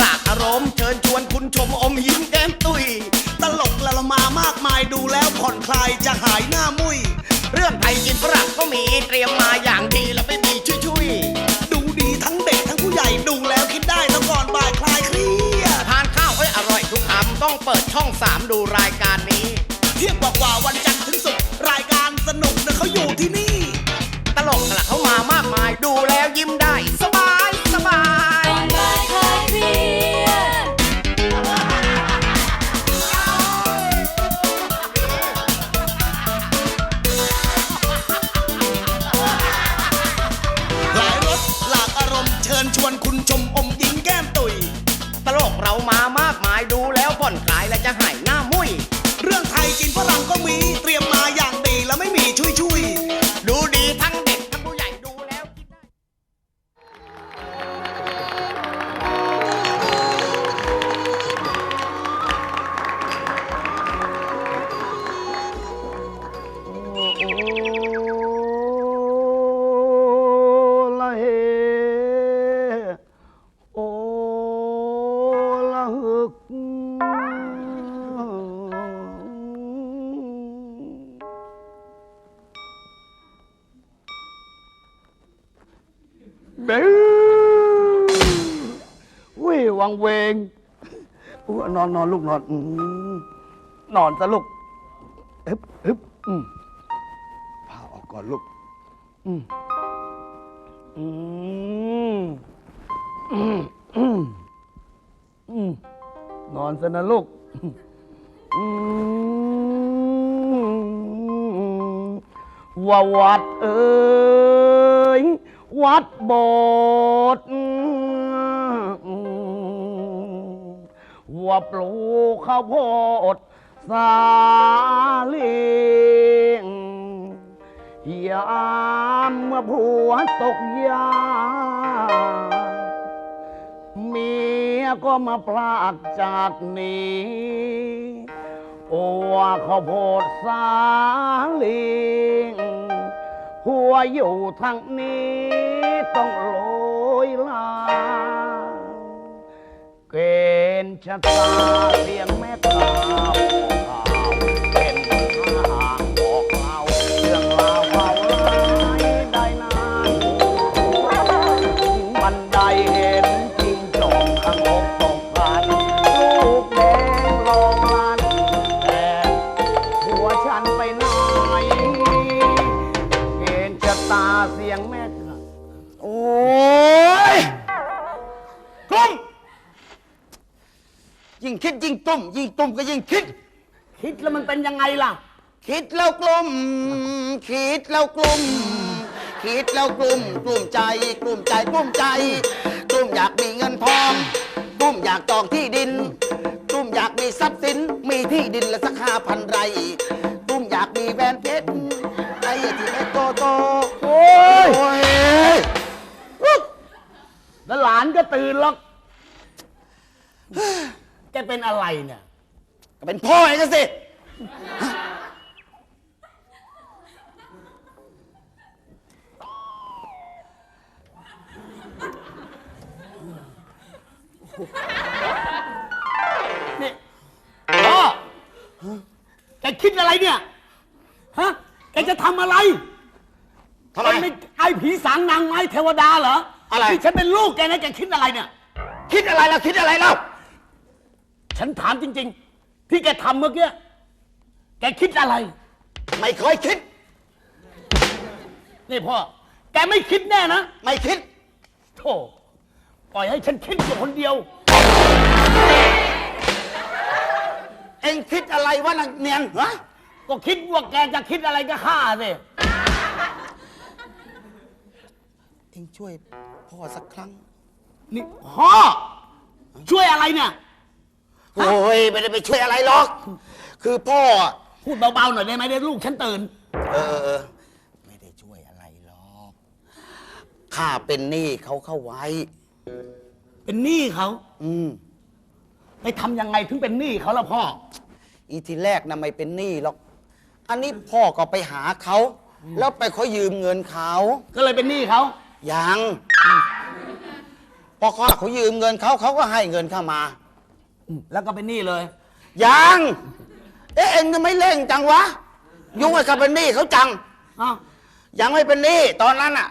รากอารมณ์เชิญชวนคุณชมอมยิ้มแก้มตุย ตลกละละมามากมายดูแล้วผ่อนคลายจะหายหน้ามุย เรื่องไทยกินฝรั่งก็มีเตรียมมาอย่างดีแล้วไม่มีชุยๆดูดีทั้งเด็กทั้งผู้ใหญ่ดูแล้วคิดได้แล้วก่อนบ่ายคลายเครียดทานข้าวให้อร่อยทุกคำต้องเปิดช่อง3ดูรายการนี้ เที่ยงกว่าๆวันจันทร์ถึงศุกร์รายการสนุกนะเขาอยู่ที่นี่ ตลกละเขามา เบ้อุ้ยวังเวงอุ๊ยนอนนอนลูกนอนอืมนอนซะลูกฮึบฮึบอืมพาออกก่อนลูกอืมอืมอืมอืมนอนซะนะลูกอืมว่าวัดเอ้ย วัดโบสถ์ว่าปลูกข้าวโพดสาลียามเมื่อผัวตกยา เมียก็มาพลากจากนี้โอ้ว่าข้าวโพดสาลิ งหัวอยู่ทางนี้ต้องโรยลา เกณฑ์ชะตาเพียงแม่ตา ยิ่งคิดยิ่งตุ้ม ยิ่งตุ้มก็ยิ่งคิด คิดแล้วมันเป็นยังไงล่ะ คิดแล้วกลุ้มคิดแล้วกลุ้มคิดแล้วกลุ้มกลุ้มใจ กลุ้มใจกลุ้มใจ กลุ้มอยากมีเงินทอง กลุ้มอยากจองที่ดิน กลุ้มอยากมีทรัพย์สิน มีที่ดินละสักห้าพันไร่ กลุ้มอยากมีแหวนเพชรไอ้ที่เพชรโตโตโอ้ยโอ้ยแล้วหลานก็ตื่นหรอก แกเป็นอะไรเนี่ย ก็เป็นพ่อไอ้นั่นสิ นี่พ่อแกคิดอะไรเนี่ย ฮะ แกจะทำอะไรทำไม แกไม่ไอ้ผีสางนางไม้เทวดาเหรออะไร ที่ฉันเป็นลูกแกนะแกคิดอะไรเนี่ย คิดอะไรแล้วคิดอะไรแล้ว ฉันถามจริง ๆ ที่แกทำเมื่อกี้ แกคิดอะไร ไม่เคยคิด นี่พ่อ แกไม่คิดแน่นะไม่คิด โธ่ปล่อยให้ฉันคิดอยู่คนเดียว เอ็งคิดอะไรวะนางเนียนฮะก็คิดว่าแกจะคิดอะไรก็ฆ่าสิเอ็งช่วยพ่อสักครั้ง นี่พ่อช่วยอะไรเนี่ย โอ้ยไม่ได้ไปช่วยอะไรหรอก คือพ่ออะพูดเบาๆหน่อยได้ไหมเดี๋ยวลูกฉันตื่น เออเออเออไม่ได้ช่วยอะไรหรอกข้าเป็นหนี้เขาเข้าไว้ เป็นหนี้เขาอืม ไปทำยังไงถึงเป็นหนี้เขาละพ่อ อีทีแรกนะไม่เป็นหนี้หรอก อันนี้พ่อก็ไปหาเขา แล้วไปขอยืมเงินเขา ก็เลยเป็นหนี้เขายัง พอข้าเขายืมเงินเขาเขาก็ให้เงินเข้ามา แล้วก็เป็นหนี้เลย ยังเอ๊ะเอ็งก็ไม่เร่งจังวะ ยุ่งไอ้กับเป็นหนี้เขาจังอ้าวยังไม่เป็นหนี้ตอนนั้นอะ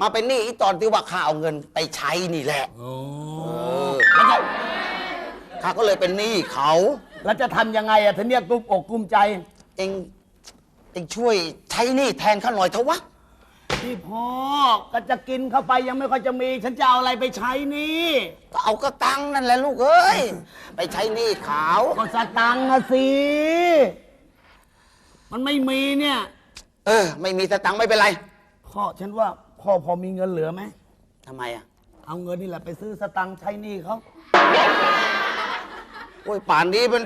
มาเป็นหนี้อีตอนที่ว่าข้าเอาเงินไปใช้นี่แหละโอ้แล้วก็ข้าก็เลยเป็นหนี้เขา แล้วจะทำยังไงอะถึงเนี่ยกลุ้มอกกลุ้มใจ เอ็งเอ็งช่วยใช้หนี้แทนข้าหน่อยเถอะวะ นี่พ่อก็จะกินเข้าไปยังไม่ค่อยจะมี ฉันจะเอาอะไรไปใช้หนี่ก็เอาก็ตังค์นั่นแหละลูกเอ้ย ไปใช้หนี้เขาก็สตังค์อะสิ มันไม่มีเนี่ย เออ ไม่มีสตังค์ไม่เป็นไรพ่อฉันว่าพ่อพอมีเงินเหลือไหม ทำไมอะเอาเงินนี่แหละไปซื้อสตังค์ใช้หนี้เขาโอ้ยป่านนี้มัน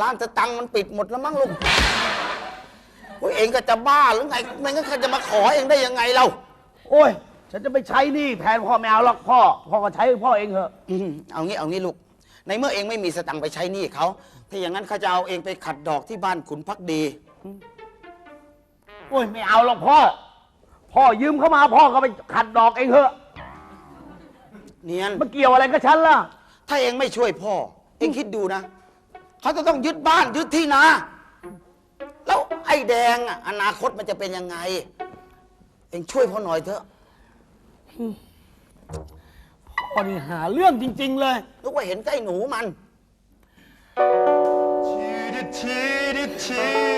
ร้านสตังค์มันปิดหมดแล้วมั้งลูกโอ้ย เองก็จะบ้าหรือไงไม่งั้นข้าจะมาขอเองได้ยังไงเราโอ้ย ฉันจะไปใช้หนี้แทนพ่อไม่เอาหรอกพ่อ พ่อก็ใช้พ่อเองเถอะ อืมเอางี้เอางี้ลูก ในเมื่อเองไม่มีสตังค์ไปใช้หนี้เขาถ้าอย่างนั้นข้าจะเอาเองไปขัดดอกที่บ้านขุนพักดี โอ้ยไม่เอาหรอกพ่อ พ่อยืมเข้ามาพ่อก็ไปขัดดอกเองเถอะเนียน มาเกี่ยวอะไรกับฉันล่ะ ถ้าเองไม่ช่วยพ่อ เองคิดดูนะ เขาจะต้องยึดบ้านยึดที่นา แล้วไอ้แดงอะอนาคตมันจะเป็นยังไง เองช่วยพ่อหน่อยเถอะพ่อนี่หาเรื่องจริง ๆ เลยลูกว่าเห็นใกล้หนูมันประ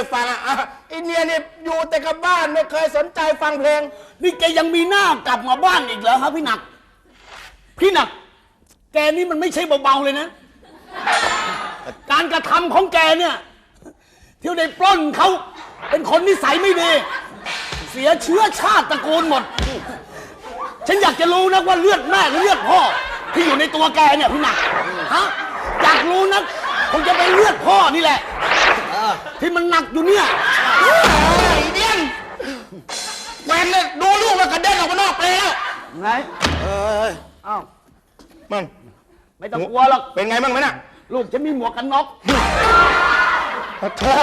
ยฟังอะอะไอเนี่ยเนี่ยอยู่แต่กับบ้านไม่เคยสนใจฟังเพลง นี่แกยังมีหน้ากลับมาบ้านอีกเหรอครับพี่หนัก พี่หนัก แกนี่มันไม่ใช่เบาๆเลยนะ การกระทำของแกเนี่ยเที่ได้ปล้นเขาเป็นคนนิสัยไม่ดี เสียเชื้อชาติตระกูลหมด ฉันอยากจะรู้นะว่าเลือดแม่หรือเลือดพ่อ ที่อยู่ในตัวแกเนี่ยพี่หนักฮะอยากรู้นะคงจะเป็นเลือดพ่อนี่แหละ ที่มันหนักอยู่เนี่ยไอ้เดียนแหวนเนี่ยดูลูกมันกระเด็นออกมานอกเปลแล้ว ไงเอ้ยอ้าวมึงไม่ต้องกลัวหรอก เป็นไงบ้างไหมน่ะลูกฉันมีหมวกกันน็อกโอ้โธ่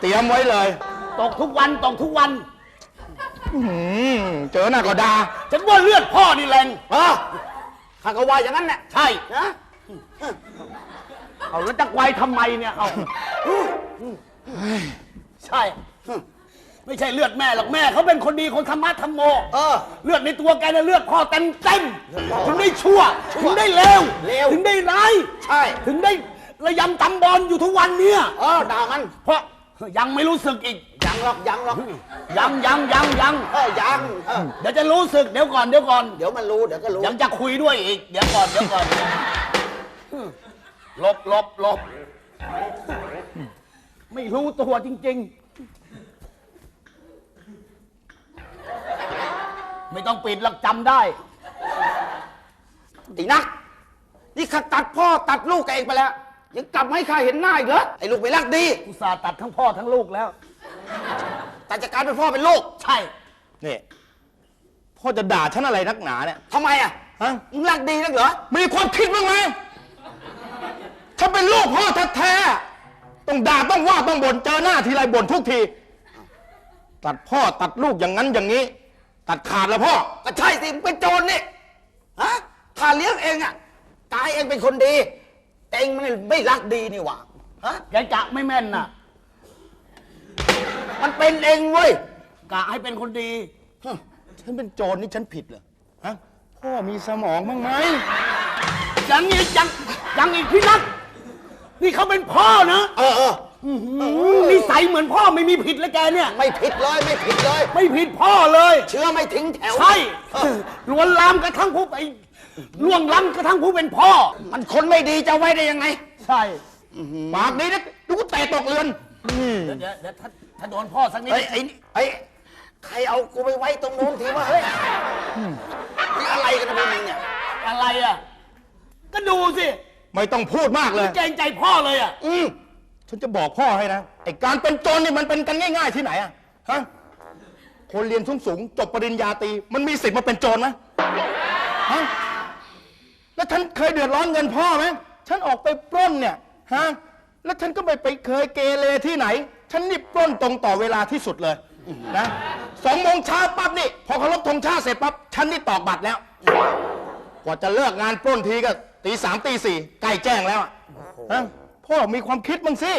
เตรียมไว้เลยตกทุกวันตกทุกวัน อื้อหือเจอหน้าก็ด่าฉันว่าเลือดพ่อนี่แรง เออข้าก็ว่าอย่างนั้นแหละใช่นะ เอาแล้วจะไวทำไมเนี่ยเอาใช่ ไม่ใช่เลือดแม่หรอกแม่เขาเป็นคนดีคนธรรมะธรรมโมเออเลือดในตัวแกเนี่ยเลือดพ่อเต็มเต็มถึงได้ชั่ว ถึงได้เลวเลว ถึงได้ร้ายใช่ ถึงได้ระยำตำบอลอยู่ทุกวันเนี่ย เออด่ามันเพราะยังไม่รู้สึกอีก ยังหรอกยังหรอกยังยังยังยังเออยังเออเดี๋ยวจะรู้สึกเดี๋ยวก่อนเดี๋ยวก่อน เดี๋ยวมันรู้เดี๋ยวก็รู้ยังจะคุยด้วยอีก เดี๋ยวก่อนเดี๋ยวก่อน ลบลบลบไม่รู้ตัวจริง ๆ ไม่ต้องปิดหลักจำได้ตีนัก นี่ข้าตัดพ่อตัดลูกกับเองไปแล้ว ยังกลับมาให้ข้าเห็นหน้าอีกเหรอไอ้ลูกไม่รักดีอุตส่าห์ตัดทั้งพ่อทั้งลูกแล้ว แต่จะกลายเป็นพ่อเป็นลูกใช่นี่พ่อจะด่าฉันอะไรนักหนาเนี่ยทำไมอะฮะมึงรักดีนักเหรอมีความคิดบ้างไหม ฉันเป็นลูกพ่อแท้ๆต้องด่าต้องว่าต้องบ่นเจอหน้าทีไรบ่นทุกที ตัดพ่อตัดลูกอย่างนั้นอย่างนี้ ตัดขาดแล้วพ่อ ก็ใช่สิมึงเป็นโจรนี่ฮะข้าเลี้ยงเองอะกายเองเป็นคนดี แต่เองมันไม่รักดีนี่หว่าฮะแกกะไม่แม่นน่ะ มันเป็นเองเว้ยกะให้เป็นคนดีฮะฉันเป็นโจรนี่ฉันผิดเหรอฮะพ่อมีสมองบ้างไหมยังอีกยังยังอีกพี่นัก นี่เขาเป็นพ่อนะเออเออนิสัยเหมือนพ่อไม่มีผิดเลยแกเนี่ย ไม่ผิดเลยไม่ผิดเลย ไม่ผิดพ่อเลย เชื้อไม่ทิ้งแถวใช่เออลวนลามกระทั่งผู้ไปล่วงล้ำกระทั่งผู้เป็นพ่อ มันคนไม่ดีจะเอาไว้ได้ยังไงใช่ ปากนี้นะดูกูเตะตกเรือนเดี๋ยวเดี๋ยวเดี๋ยวถ้าถ้าโดนพ่อสักนิด เฮ้ยไอ้นี่เฮ้ยใครเอากูไปไว้ตรงโน้นทีว่าเฮ้ยนี่อะไรกันนะพวกมึงเนี่ยอะไรอะ ก็ดูสิ ไม่ต้องพูดมากเลย เกรงใจพ่อเลยอะ อืมฉันจะบอกพ่อให้นะไอ้การเป็นโจรนี่มันเป็นกันง่าย ๆ ที่ไหนอะฮะคนเรียนสูงสูงๆจบปริญญาตรีมันมีสิทธิ์มาเป็นโจรไหมฮะแล้วฉันเคยเดือดร้อนเงินพ่อไหมฉันออกไปปล้นเนี่ยฮะแล้วฉันก็ไม่ไปเคยเกเรที่ไหน ฉันนี่ปล้นตรงต่อเวลาที่สุดเลยนะสองโมงเช้าปั๊บนี่พอเคารพธงชาติเสร็จปั๊บฉันนี่ตอกบัตรแล้ว กว่าจะเลิกงานปล้นทีก็ ตีสามตีสี่ใกล้แจ้งแล้วอะฮะพ่อมีความคิดบ้างสิ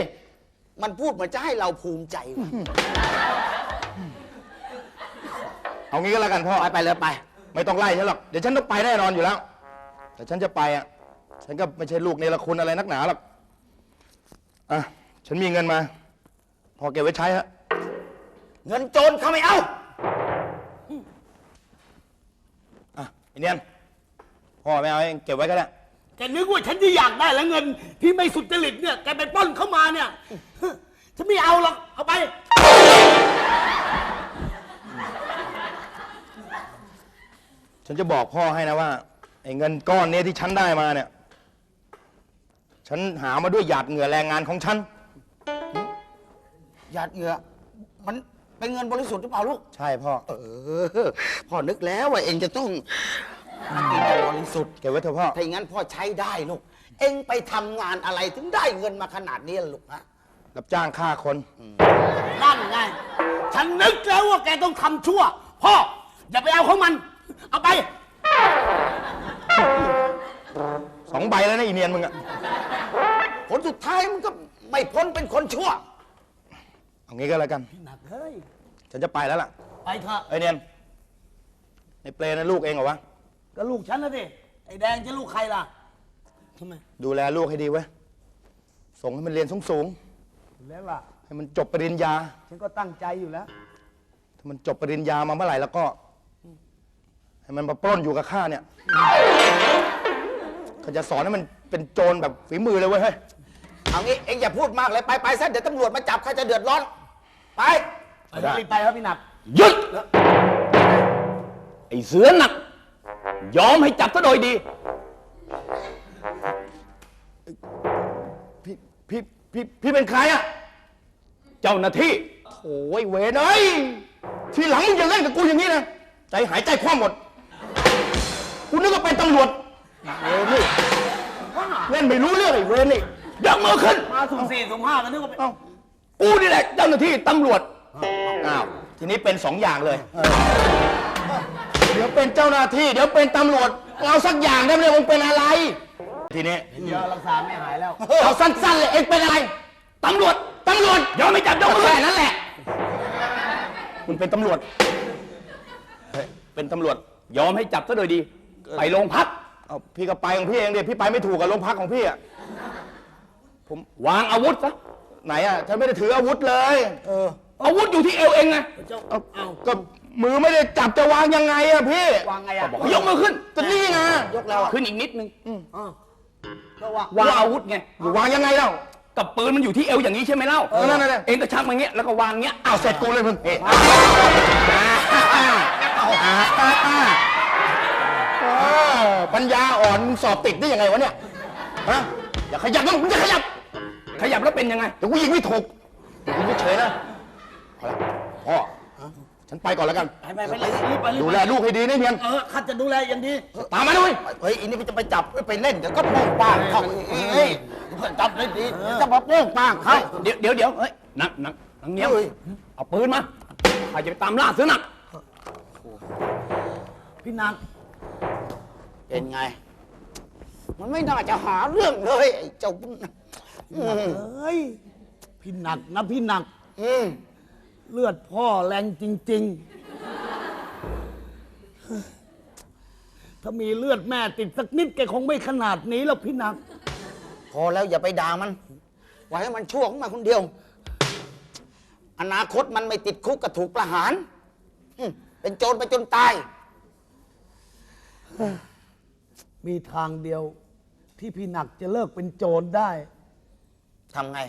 มันพูดเหมือนจะให้เราภูมิใจว่ะเอางี้ก็แล้วกันพ่อ ไปไปเลยไป ไม่ต้องไล่ฉันหรอก เดี๋ยวฉันต้องไปแน่นอนอยู่แล้ว แต่ฉันจะไปอะ ฉันก็ไม่ใช่ลูกเนรคุณอะไรนักหนาหรอก อะ ฉันมีเงินมา พอเก็บไว้ใช้ฮะ เงินโจรเขาไม่เอา อะไอเนียนพ่อไม่เอาเองเก็บไว้ก็ได้ แกนึกว่าฉันจะอยากได้แล้วเงิน ที่ไม่สุจริตเนี่ยแกไปปล้นเข้ามาเนี่ยฉันไม่เอาหรอกเอาไป ฉันจะบอกพ่อให้นะว่าไอ้เงินก้อนเนี้ที่ฉันได้มาเนี่ย ฉันหามาด้วยหยาดเหงื่อแรงงานของฉัน หยาดเหงื่อ มันเป็นเงินบริสุทธิ์หรือเปล่าลูก ใช่พ่อ เออ พ่อนึกแล้วว่าเองจะต้อง หาเงินบริสุทธิ์เก็บไว้เถอะพ่อ ถ้าอย่างนั้นพ่อใช้ได้ลูก เองไปทำงานอะไรถึงได้เงินมาขนาดนี้ล่ะลูกฮะ รับจ้างฆ่าคน นั่นไง ฉันนึกแล้วว่าแกต้องทำชั่ว พ่อ อย่าไปเอาของมัน เอาไป สองใบแล้วนะอีเนียนมึงอะผลสุดท้ายมันก็ไม่พ้นเป็นคนชั่ว เอางี้ก็แล้วกัน หนักเฮ้ย ฉันจะไปแล้วล่ะ ไปเถอะ ไอ้เนียนในเปลนะลูกเองเหรอวะ ก็ลูกฉันนะสิไอ้แดงจะลูกใครล่ะทำไมดูแลลูกให้ดีเว้ย ส่งให้มันเรียนสูงแล้วล่ะ ๆให้มันจบปริญญา ฉันก็ตั้งใจอยู่แล้ว ถ้ามันจบปริญญามาเมื่อไหร่แล้วก็ ให้มันมาปล้นอยู่กับข้าเนี่ยก็จะสอนให้มันเป็นโจรแบบฝีมือเลยเว้ยเฮ้ย เอางี้เองอย่าพูดมากเลยไปไปซะเดี๋ยวตำรวจมาจับใครจะเดือดร้อน ไปได้ รีบไปครับพี่หนัก หยุดไอ้เสือหนัก ยอมให้จับซะโดยดี พี่พี่พี่พี่เป็นใครอะเจ้าหน้าที่โอ้ยเวนเอ้ยทีหลังมึงอย่าเล่นกับกูอย่างนี้นะใจหายใจคว่ำหมดกูนึกว่าเป็นตำรวจเวนนี่เล่นไม่รู้เรื่องไอ้เวนนี่ยกมือขึ้นมาสุ่มสี่สุ่มห้ากันนึกว่าเป็นเอ้ากูนี่แหละเจ้าหน้าที่ตำรวจอ้าวทีนี้เป็นสองอย่างเลย เดี๋ยวเป็นเจ้าหน้าที่เดี๋ยวเป็นตำรวจเอาสักอย่างได้ไหมเนี่ยมึงเป็นอะไร ทีนี้เดี๋ยวรักษาไม่หายแล้ว เอาสั้นๆเลยเอ็งเป็นอะไรตำรวจตำรวจยอมให้จับยกมือแค่ขึ้นนั้นแหละมึงเป็นตำรวจเป็นตำรวจ ยอมให้จับซะโดยดี ไปโรงพักเอาพี่ก็ไปของพี่เองเดียพี่ไปไม่ถูกกับโรงพักของพี่อะวางอาวุธซะไหนอะฉันไม่ได้ถืออาวุธเลย เอออาวุธอยู่ที่เอวเองไงเจ้าเอาเอาก็ มือไม่ได้จับจะวางยังไงอะพี่ วางไงอะยกมือขึ้นก็นี่ไงยกแล้วอะขึ้นอีกนิดนึงก็ว่าวางอาวุธไงอยู่วางยังไงเล่ากับปืนมันอยู่ที่เอวอย่างนี้ใช่ไหมเล่าเออนั่นๆๆเองก็ชักมาเงี้ยแล้วก็วางเงี้ยอ้าวเสร็จกูเลยมึงเอ๊ะปัญญาอ่อนมึงสอบติดได้ยังไงวะเนี่ยฮะอย่าขยับนะมึงอย่าขยับ ขยับแล้วเป็นยังไงเดี๋ยวกูยิงไม่ถูกยิงไม่เฉยนะเอาละพ่อ ฉันไปก่อนแล้วกัน ไปไปไปเลยรีบไปรีบดูไปแลลูกให้ดีนะเนียน เออข้าจะดูแลอย่างดี ตามมาด้วยเฮ้ยอันนี้มันจะไปจับไปเล่นเดี๋ยวก็โป้งป้างเข้าเฮ้ยจับได้ดีเดี๋ยวจะมาโป้งป้างเข้าเดี๋ยวเดี๋ยวเดี๋ยวเฮ้ยนักนักนักเนี้ยเฮ้ยเอาปืนมาใครจะไปตามล่าเสือหนักพี่หนักเป็นไง มันไม่น่าจะหาเรื่องเลยไอ้เจ้าอืมเฮ้ยพี่หนักนะพี่หนัก อืม เลือดพ่อแรงจริง ๆ ถ้ามีเลือดแม่ติดสักนิดแกคงไม่ขนาดนี้หรอกพี่หนัก พอแล้วอย่าไปด่ามันไว้ให้มันชั่วของมันคนเดียว อนาคตมันไม่ติดคุกก็ถูกประหารอืมเป็นโจรไปจนตาย มีทางเดียว ที่พี่หนักจะเลิกเป็นโจรได้ ทำไง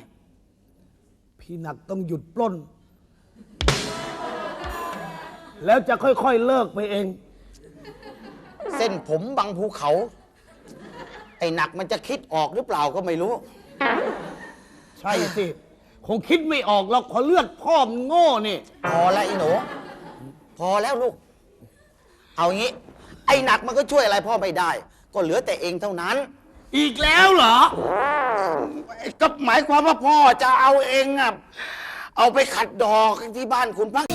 พี่หนักต้องหยุดปล้น แล้วจะค่อยๆเลิกไปเอง เส้นผมบังภูเขา ไอ้หนักมันจะคิดออกหรือเปล่าก็ไม่รู้ ใช่สิ คงคิดไม่ออกหรอกเพราะเลือดพ่อมันโง่นี่ พอแล้วไอ้หนู พอแล้วลูก เอางี้ ไอ้หนักมันก็ช่วยอะไรพ่อไม่ได้ ก็เหลือแต่เองเท่านั้น อีกแล้วเหรอ ก็หมายความว่าพ่อจะเอาเองอะเอาไปขัดดอกที่บ้านคุณพัก